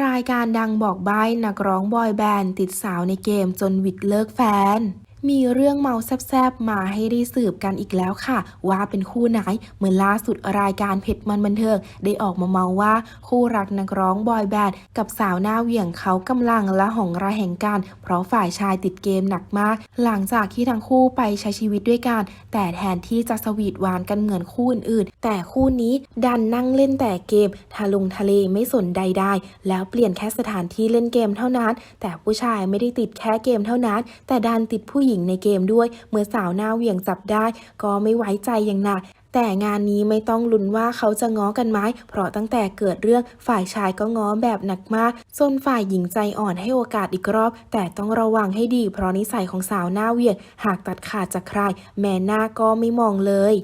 รายการดังบอกใบ้นักร้องบอยแบนด์ติดสาวในเกมจนวิดเลิกแฟน มีเรื่องเมาแซบๆ มาให้ได้สืบกันอีกแล้วค่ะ ว่าเป็นคู่ไหนเหมื่อล่าสุดรายการเผ็ดมันบันเทิง ได้ออกมาเมาว่าคู่รักนักร้องบอยแบนด์กับสาวหน้าเหวี่ยงเขากำลังละหองระแหงกัน เพราะฝ่ายชายติดเกมหนักมาก หลังจากที่ทั้งคู่ไปใช้ชีวิตด้วยกัน แต่แทนที่จะสวีทหวานกันเหมือนคู่อื่นๆ แต่คู่นี้ดันนั่งเล่นแต่เกมทะลงทะเลไม่สนใดๆแล้วเปลี่ยนแค่สถานที่เล่นเกมเท่านั้น แต่ผู้ชายไม่ได้ติดแค่เกมเท่านั้น แต่ดันติดผู้หญิงในเกมด้วย เมื่อสาวหน้าเหวี่ยงจับได้ ก็ไม่ไว้ใจอย่างหนักแต่งานนี้ไม่ต้องลุ้นว่าเขาจะง้อกันไหม เพราะตั้งแต่เกิดเรื่องฝ่ายชายก็ง้อแบบหนักมากจนฝ่ายหญิงใจอ่อนให้โอกาสอีกรอบ แต่ต้องระวังให้ดีเพราะนิสัยของสาวหน้าเหวี่ยงหากตัดขาดจากใคร แม่หน้าก็ไม่มองเลย